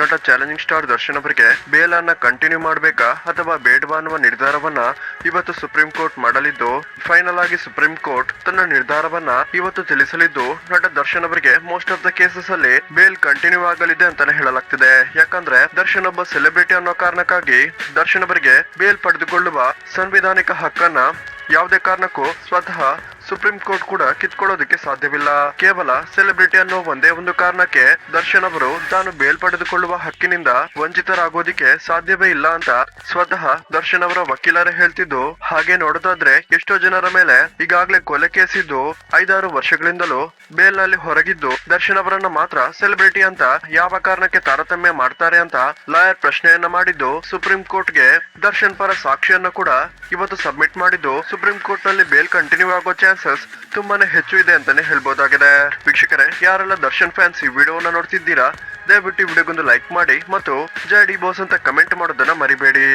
ನಟ challenging star Darshan ಅವರಿಗೆ bale ಅನ್ನ ಕಂಟಿನ್ಯೂ ಮಾಡಬೇಕಾ ಅಥವಾ ಬೇಡವಾ ಅನ್ನುವ ನಿರ್ಧಾರವನ್ನ ಇವತ್ತು ಸುಪ್ರೀಂ ಕೋರ್ಟ್ ಮಾಡಲಿದ್ದು? ಫೈನಲ್ ಆಗಿ ಸುಪ್ರೀಂ ಕೋರ್ಟ್ ತನ್ನ ನಿರ್ಧಾರವನ್ನ ಇವತ್ತು ತಿಳಿಸಲಿದ್ದು ನಟ ದರ್ಶನ್ ಅವರಿಗೆ ಮೋಸ್ಟ್ ಆಫ್ ದ ಕೇಸಸ್ ಅಲ್ಲಿ ಬೇಲ್ ಕಂಟಿನ್ಯೂ ಆಗಲಿದೆ ಅಂತಾನೆ ಹೇಳಲಾಗ್ತಿದೆ. ಯಾಕಂದ್ರೆ ದರ್ಶನ್ ಒಬ್ಬ ಸೆಲೆಬ್ರಿಟಿ ಅನ್ನೋ ಕಾರಣಕ್ಕಾಗಿ ದರ್ಶನ್ ಅವರಿಗೆ ಬೇಲ್ ಪಡೆದುಕೊಳ್ಳುವ ಸಾಂವಿಧಾನಿಕ ಹಕ್ಕನ್ನ ಯಾವುದೇ ಕಾರಣಕ್ಕೂ ಸ್ವತಃ ಸುಪ್ರೀಂ ಕೋರ್ಟ್ ಕೂಡ ಕಿತ್ಕೊಳ್ಳೋದಕ್ಕೆ ಸಾಧ್ಯವಿಲ್ಲ. ಕೇವಲ ಸೆಲೆಬ್ರಿಟಿ ಅನ್ನೋ ಒಂದೇ ಒಂದು ಕಾರಣಕ್ಕೆ ದರ್ಶನ್ ಅವರು ತಾನು ಬೇಲ್ ಪಡೆದುಕೊಳ್ಳುವ ಹಕ್ಕಿನಿಂದ ವಂಚಿತರಾಗೋದಿಕ್ಕೆ ಸಾಧ್ಯವೇ ಇಲ್ಲ ಅಂತ ಸ್ವತಃ ದರ್ಶನ್ ಅವರ ವಕೀಲರೇ ಹೇಳ್ತಿದ್ದು. ಹಾಗೆ ನೋಡೋದಾದ್ರೆ ಎಷ್ಟೋ ಜನರ ಮೇಲೆ ಈಗಾಗಲೇ ಕೊಲೆ ಕೇಸಿದ್ದು ಐದಾರು ವರ್ಷಗಳಿಂದಲೂ ಬೇಲ್ನಲ್ಲಿ ಹೊರಗಿದ್ದು ದರ್ಶನ್ ಅವರನ್ನ ಮಾತ್ರ ಸೆಲೆಬ್ರಿಟಿ ಅಂತ ಯಾವ ಕಾರಣಕ್ಕೆ ತಾರತಮ್ಯ ಮಾಡ್ತಾರೆ ಅಂತ ಲಾಯರ್ ಪ್ರಶ್ನೆಯನ್ನ ಮಾಡಿದ್ದು ಸುಪ್ರೀಂ ಕೋರ್ಟ್ಗೆ ದರ್ಶನ್ ಪರ ಸಾಕ್ಷಿಯನ್ನ ಕೂಡ ಇವತ್ತು ಸಬ್ಮಿಟ್ ಮಾಡಿದ್ದು ಸುಪ್ರೀಂ ಕೋರ್ಟ್ನಲ್ಲಿ ಬೇಲ್ ಕಂಟಿನ್ಯೂ ಆಗೋ ಚಾನ್ಸಸ್ ತುಂಬಾನೇ ಹೆಚ್ಚು ಇದೆ ಅಂತಾನೆ ಹೇಳ್ಬೋದಾಗಿದೆ. ವೀಕ್ಷಕರೇ, ಯಾರೆಲ್ಲ ದರ್ಶನ್ ಫ್ಯಾನ್ಸ್ ಈ ವಿಡಿಯೋನ ನೋಡ್ತಿದ್ದೀರಾ, ದಯವಿಟ್ಟು ವಿಡಿಯೋಗೊಂದು ಲೈಕ್ ಮಾಡಿ ಮತ್ತು ಜೈ ಡಿ ಬಾಸ್ ಅಂತ ಕಮೆಂಟ್ ಮಾಡೋದನ್ನ ಮರಿಬೇಡಿ.